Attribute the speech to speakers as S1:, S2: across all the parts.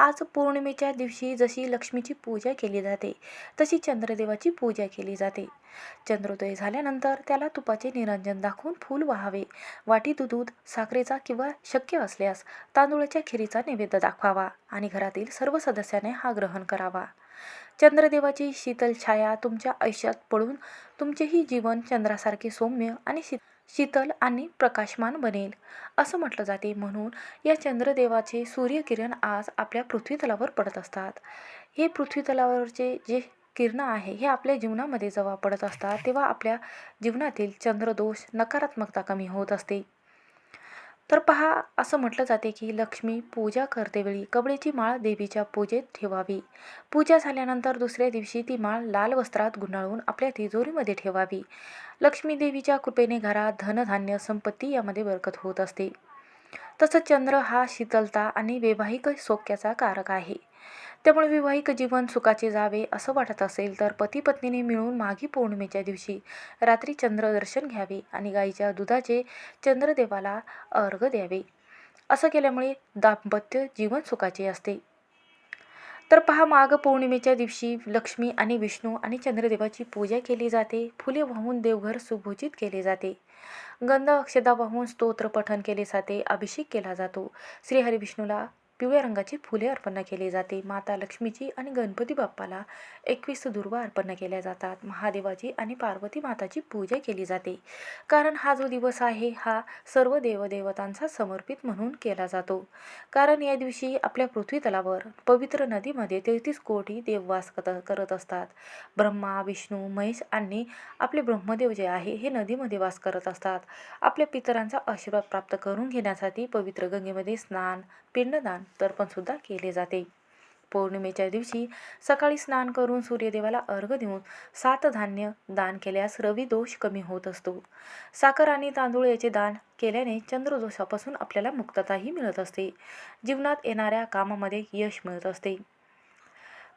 S1: आज पौर्णिमेच्या दिवशी जशी लक्ष्मीची पूजा केली जाते तशी चंद्रदेवाची पूजा केली जाते. चंद्रोदय झाल्यानंतर त्याला तुपाचे निरंजन दाखवून फूल व्हावे. वाटीत दूध साखरेचा किंवा शक्य असल्यास तांदूळाच्या खिरीचा नैवेद्य दाखवावा आणि घरातील सर्व सदस्याने हा ग्रहण करावा. चंद्रदेवाची शीतल छाया तुमच्या आयुष्यात पडून तुमचेही जीवन चंद्रासारखे सौम्य आणि शीत शीतल आणि प्रकाशमान बनेल. असं म्हटलं जाते. म्हणून या चंद्रदेवाचे सूर्यकिरण आज आपल्या पृथ्वीतलावर पडत असतात. हे पृथ्वीतलावरचे जे किरणं आहे हे आपल्या जीवनामध्ये जेव्हा पडत असतात तेव्हा आपल्या जीवनातील चंद्रदोष नकारात्मकता कमी होत असते. तर पहा असं म्हटलं जाते की लक्ष्मी पूजा करतेवेळी कबड्याची माळ देवीच्या पूजेत ठेवावी. पूजा झाल्यानंतर दुसऱ्या दिवशी ती माळ लाल वस्त्रात गुंडाळून आपल्या तिजोरीमध्ये ठेवावी. लक्ष्मी देवीच्या कृपेने घरात धनधान्य संपत्ती यामध्ये बरकत होत असते. तसंच चंद्र हा शीतलता आणि वैवाहिक सौख्याचा कारक आहे. त्यामुळे विवाहिक जीवन सुखाचे जावे असं वाटत असेल तर पती पत्नीने मिळून माघी पौर्णिमेच्या दिवशी रात्री चंद्रदर्शन घ्यावे आणि गाईच्या दुधाचे चंद्रदेवाला अर्घ द्यावे. असं केल्यामुळे दाम्पत्य जीवन सुखाचे असते. तर पहा माघ पौर्णिमेच्या दिवशी लक्ष्मी आणि विष्णू आणि चंद्रदेवाची पूजा केली जाते. फुले वाहून देवघर सुभूषित केले जाते. गंध अक्षदा वाहून स्तोत्र पठण केले जाते. अभिषेक केला जातो. श्रीहरी विष्णूला पिवळ्या रंगाची फुले अर्पण केली जाते. माता लक्ष्मीची आणि गणपती बाप्पाला एकवीस दुर्वा अर्पण केल्या जातात. महादेवाची आणि पार्वती माताची पूजा केली जाते. कारण हा जो दिवस आहे हा सर्व देवदेवतांचा समर्पित म्हणून केला जातो. कारण या दिवशी आपल्या पृथ्वीतलावर पवित्र नदीमध्ये तेहतीस कोटी देववास करत असतात. ब्रह्मा विष्णू महेश आणि आपले ब्रह्मदेव जे आहे हे नदीमध्ये वास करत असतात. आपल्या पितरांचा आशीर्वाद प्राप्त करून घेण्यासाठी पवित्र गंगेमध्ये स्नान पिंडदान तर्पणसुद्धा केले जाते. पौर्णिमेच्या दिवशी सकाळी स्नान करून सूर्यदेवाला अर्घ देऊन सात धान्य दान केल्यास रवी दोष कमी होत असतो. साखर आणि तांदूळ याचे दान केल्याने चंद्रदोषापासून आपल्याला मुक्तताही मिळत असते. जीवनात येणाऱ्या कामामध्ये यश मिळत असते.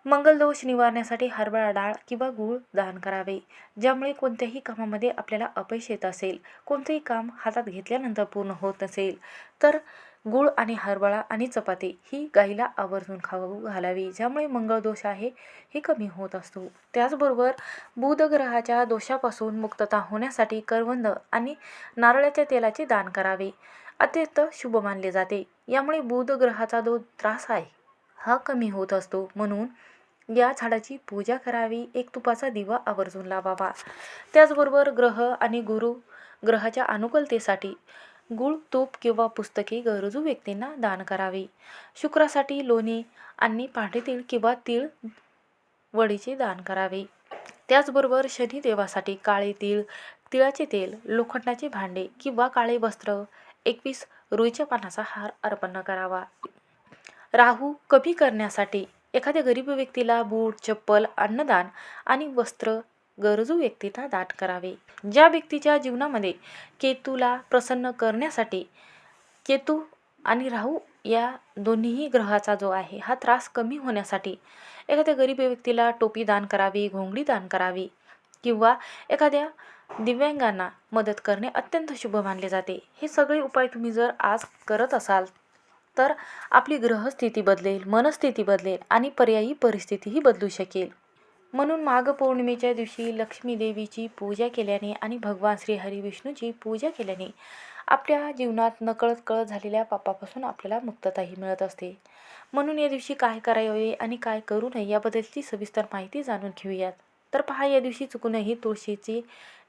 S1: मंगलदोष निवारण्यासाठी हरभरा डाळ किंवा गूळ दान करावे. ज्यामुळे कोणत्याही कामामध्ये आपल्याला अपयश येत असेल कोणतेही काम हातात घेतल्यानंतर पूर्ण होत नसेल तर गूळ आणि हरभरा आणि चपाती ही गाईला आवर्जून खाऊ घालावी ज्यामुळे मंगळदोष आहे हे कमी होत असतो. त्याचबरोबर बुध ग्रहाच्या दोषापासून मुक्तता होण्यासाठी करवंद आणि नारळाच्या तेलाचे दान करावे. अत्यंत शुभ मानले जाते. यामुळे बुध ग्रहाचा जो त्रास आहे हा कमी होत असतो. म्हणून या झाडाची पूजा करावी एक तुपाचा दिवा आवर्जून लावावा. त्याचबरोबर ग्रह आणि गुरु ग्रहाच्या अनुकूलतेसाठी गुळ तूप किंवा पुस्तके गरजू व्यक्तींना दान करावे. शुक्रासाठी लोणी आणि पांढरीतील किंवा तीळ वडीचे दान करावे. त्याचबरोबर शनिदेवासाठी काळे तीळ तिळाचे तेल लोखंडाचे भांडे किंवा काळे वस्त्र एकवीस रुईच्या पानाचा हार अर्पण करावा. राहू कमी करण्यासाठी एखाद्या गरीब व्यक्तीला बूट चप्पल अन्नदान आणि वस्त्र गरजू व्यक्तींना दाट करावे. ज्या व्यक्तीच्या जीवनामध्ये केतूला प्रसन्न करण्यासाठी केतू आणि राहू या दोन्हीही ग्रहाचा जो आहे हा त्रास कमी होण्यासाठी एखाद्या गरीब व्यक्तीला टोपी दान करावी घोंगडी दान करावी किंवा एखाद्या दिव्यांगांना मदत करणे अत्यंत शुभ मानले जाते. हे सगळे उपाय तुम्ही जर आज करत असाल तर आपली ग्रहस्थिती बदलेल मनस्थिती बदलेल आणि पर्यायी परिस्थितीही बदलू शकेल. म्हणून माघ पौर्णिमेच्या दिवशी लक्ष्मी देवीची पूजा केल्याने आणि भगवान श्री हरी विष्णूची पूजा केल्याने आपल्या जीवनात नकळत कळत झालेल्या पापापासून आपल्याला मुक्तताही मिळत असते. म्हणून या दिवशी काय करावे आणि काय करू नये याबद्दलची सविस्तर माहिती जाणून घेऊयात. तर पहा या दिवशी चुकूनही तुळशीचे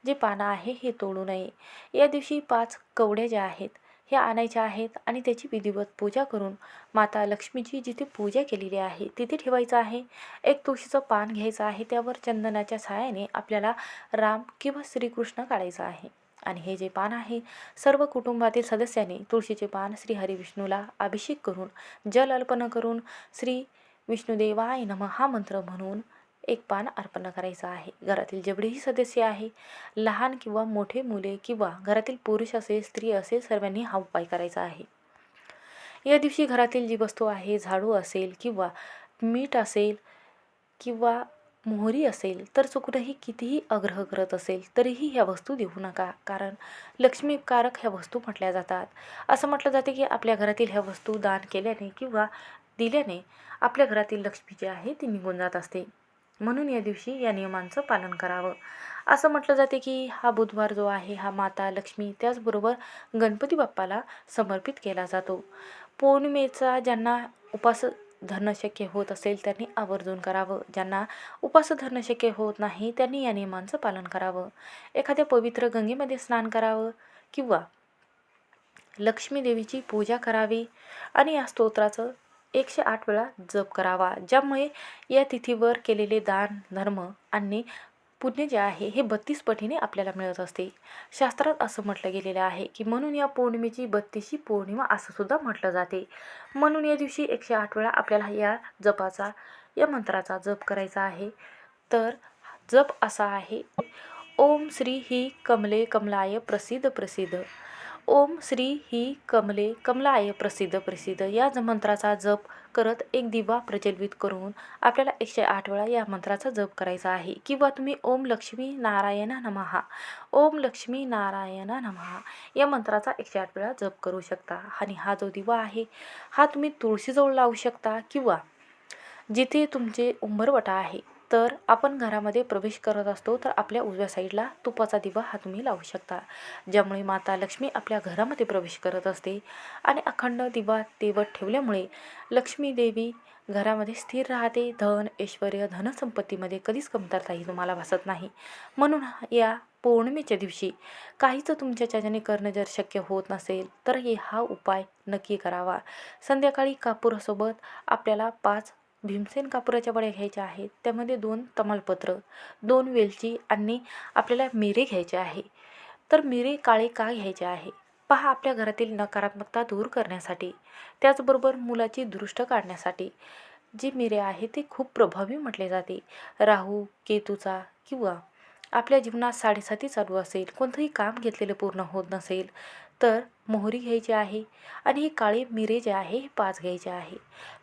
S1: जे पानं आहे हे तोडू नये. या दिवशी पाच कवड्या ज्या आहेत हे आणायच्या आहेत आणि त्याची विधिवत पूजा करून माता लक्ष्मीची जिथे पूजा केलेली आहे तिथे ठेवायचं आहे. एक तुळशीचं पान घ्यायचं आहे त्यावर चंदनाच्या सहाय्याने आपल्याला राम किंवा श्रीकृष्ण काढायचं आहे. आणि हे जे पान आहे सर्व कुटुंबातील सदस्यांनी तुळशीचे पान श्री हरिविष्णूला अभिषेक करून जल अर्पण करून श्री विष्णुदेवाय नम हा मंत्र म्हणून एक पान अर्पण करायचं आहे. घरातील जेवढेही सदस्य आहे लहान किंवा मोठे मुले किंवा घरातील पुरुष असेल स्त्री असेल सर्वांनी हा उपाय करायचा आहे. या दिवशी घरातील जी वस्तू आहे झाडू असेल किंवा मीठ असेल किंवा मोहरी असेल तर चुकूनही कितीही आग्रह करत असेल तरीही ह्या वस्तू देऊ नका. कारण लक्ष्मीकारक ह्या वस्तू म्हटल्या जातात. असं म्हटलं जाते की आपल्या घरातील ह्या वस्तू दान केल्याने किंवा दिल्याने आपल्या घरातील लक्ष्मी जी आहे ती निघून जात असते. म्हणून या दिवशी या नियमांचं पालन करावं. असं म्हटलं जाते की हा बुधवार जो आहे हा माता लक्ष्मी त्याचबरोबर गणपती बाप्पाला समर्पित केला जातो. पौर्णिमेचा ज्यांना उपास धरणं शक्य होत असेल त्यांनी आवर्जून करावं. ज्यांना उपास धरणं शक्य होत नाही त्यांनी या नियमांचं पालन करावं. एखाद्या पवित्र गंगेमध्ये स्नान करावं किंवा लक्ष्मी देवीची पूजा करावी. आणि या स्तोत्राचं एकशे आठ वेळा जप करावा ज्यामुळे या तिथीवर केलेले दान धर्म आणि पुण्य जे आहे हे बत्तीस पटीने आपल्याला मिळत असते. शास्त्रात असं म्हटलं गेलेलं आहे की म्हणून या पौर्णिमेची बत्तीशी पौर्णिमा असं सुद्धा म्हटलं जाते. म्हणून या दिवशी एकशे आठ वेळा आपल्याला या जपाचा या मंत्राचा जप करायचा आहे. तर जप असा आहे. ओम श्री ही कमले कमलाय प्रसिद्ध प्रसिद्ध. ओम श्री ही कमले कमलाय प्रसिद्ध प्रसिद्ध. या ज मंत्राचा जप करत एक दिवा प्रज्वलित करून आपल्याला एकशे आठ वेळा या मंत्राचा जप करायचा आहे. किंवा तुम्ही ओम लक्ष्मी नारायण नमहा ओम लक्ष्मी नारायण नमहा या मंत्राचा एकशे आठ वेळा जप करू शकता. आणि हा जो दिवा आहे हा तुम्ही तुळशीजवळ लावू शकता किंवा जिथे तुमचे उंबरवटा आहे. तर आपण घरामध्ये प्रवेश करत असतो तर आपल्या उजव्या साईडला तुपाचा दिवा हा तुम्ही लावू शकता. ज्यामुळे माता लक्ष्मी आपल्या घरामध्ये प्रवेश करत असते आणि अखंड दिवा तेवत ठेवल्यामुळे लक्ष्मी देवी घरामध्ये स्थिर राहते. धन ऐश्वर धनसंपत्तीमध्ये कधीच कमतरताही तुम्हाला भासत नाही. म्हणून या पौर्णिमेच्या दिवशी काहीच तुमच्या त्याच्याने करणं जर शक्य होत नसेल तर हे हा उपाय नक्की करावा. संध्याकाळी कापूरसोबत आपल्याला पाच भीमसेन कापुराच्या वड्या घ्यायच्या आहेत. त्यामध्ये दोन तमालपत्र दोन वेलची आणि आपल्याला मिरे घ्यायचे आहे. तर मिरे काळे का घ्यायचे आहे? पहा आपल्या घरातील नकारात्मकता दूर करण्यासाठी त्याचबरोबर मुलाची दृष्ट काढण्यासाठी. जे मिरे आहे ते खूप प्रभावी म्हटले जाते. राहू केतूचा किंवा आपल्या जीवनात साडेसाती चालू असेल कोणतंही काम घेतलेलं पूर्ण होत नसेल तर मोहरी घ्यायची आहे आणि हे काळे मिरे जे आहे हे पाच घ्यायचे आहे.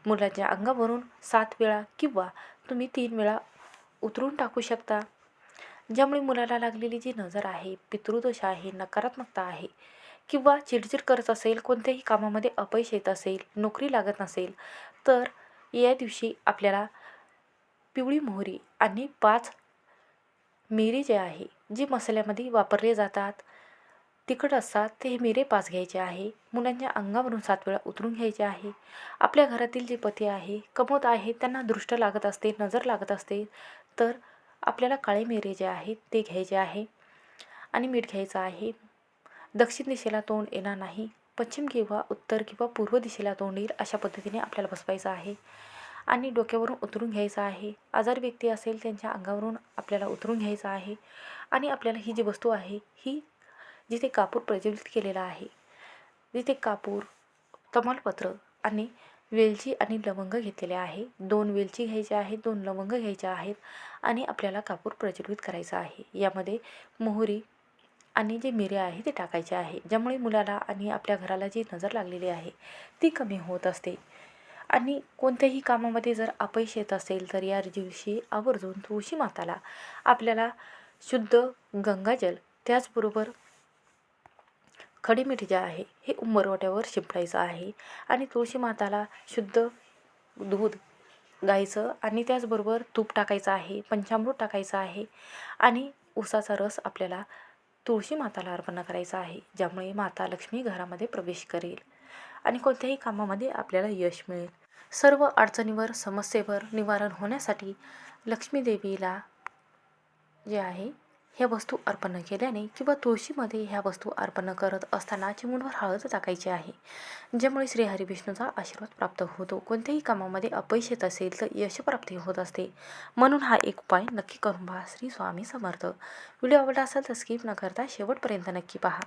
S1: मुलाच्या अंगावरून सात वेळा किंवा तुम्ही तीन वेळा उतरून टाकू शकता. ज्यामुळे मुलाला लागलेली जी नजर आहे पितृदोष आहे नकारात्मकता आहे किंवा चिडचिड करत असेल कोणत्याही कामामध्ये अपयश येत असेल नोकरी लागत नसेल तर या दिवशी आपल्याला पिवळी मोहरी आणि पाच मिरी जे आहे जी मसाल्यामध्ये वापरले जातात. तिखट असतात ते मिरे पास घ्यायचे आहे. मुलांच्या अंगावरून सात वेळा उतरून घ्यायचे आहे. आपल्या घरातील जे पती आहे कमवत आहे त्यांना दृष्ट लागत असते नजर लागत असते तर आपल्याला काळे मिरे जे आहेत ते घ्यायचे आहे आणि मीठ घ्यायचं आहे. दक्षिण दिशेला तोंड येणार नाही पश्चिम किंवा उत्तर किंवा पूर्व दिशेला तोंड येईल अशा पद्धतीने आपल्याला बसवायचं आहे आणि डोक्यावरून उतरून घ्यायचं आहे. आजार व्यक्ती असेल त्यांच्या अंगावरून आपल्याला उतरून घ्यायचं आहे आणि आपल्याला ही जी वस्तू आहे ही जिथे कापूर प्रज्वलित केलेला आहे. जिथे कापूर तमालपत्र आणि वेलची आणि लवंग घेतलेले आहे. दोन वेलची घ्यायच्या आहेत दोन लवंग घ्यायच्या आहेत आणि आपल्याला कापूर प्रज्वलित करायचा आहे. यामध्ये मोहरी आणि जे मिरे आहे ते टाकायचे आहे ज्यामुळे मुलाला आणि आपल्या घराला जी नजर लागलेली आहे ती कमी होत असते. आणि कोणत्याही कामामध्ये जर अपयश येत असेल तर या दिवशी आवर्जून तुळशी माताला आपल्याला शुद्ध गंगाजल त्याचबरोबर खडीमीठ जे आहे हे उंबरवट्यावर शिंपडायचं आहे आणि तुळशी माताला शुद्ध दूध गायचं आणि त्याचबरोबर तूप टाकायचं आहे पंचामृत टाकायचं आहे आणि उसाचा रस आपल्याला तुळशी माताला अर्पण करायचा आहे ज्यामुळे माता लक्ष्मी घरामध्ये प्रवेश करेल आणि कोणत्याही कामामध्ये आपल्याला यश मिळेल. सर्व अडचणीवर समस्येवर निवारण होण्यासाठी लक्ष्मीदेवीला जे आहे ह्या वस्तू अर्पण केल्याने किंवा तुळशीमध्ये ह्या वस्तू अर्पण करत असताना चिमूटभर हळद टाकायची आहे ज्यामुळे श्री विष्णूचा आशीर्वाद प्राप्त होतो. कोणत्याही कामामध्ये अपयश येत असेल तर यशप्राप्ती होत असते. म्हणून हा एक उपाय नक्की करून पहा. श्री स्वामी समर्थ. व्हिडिओ आवडला असेल तर स्किप न करता शेवटपर्यंत नक्की पहा.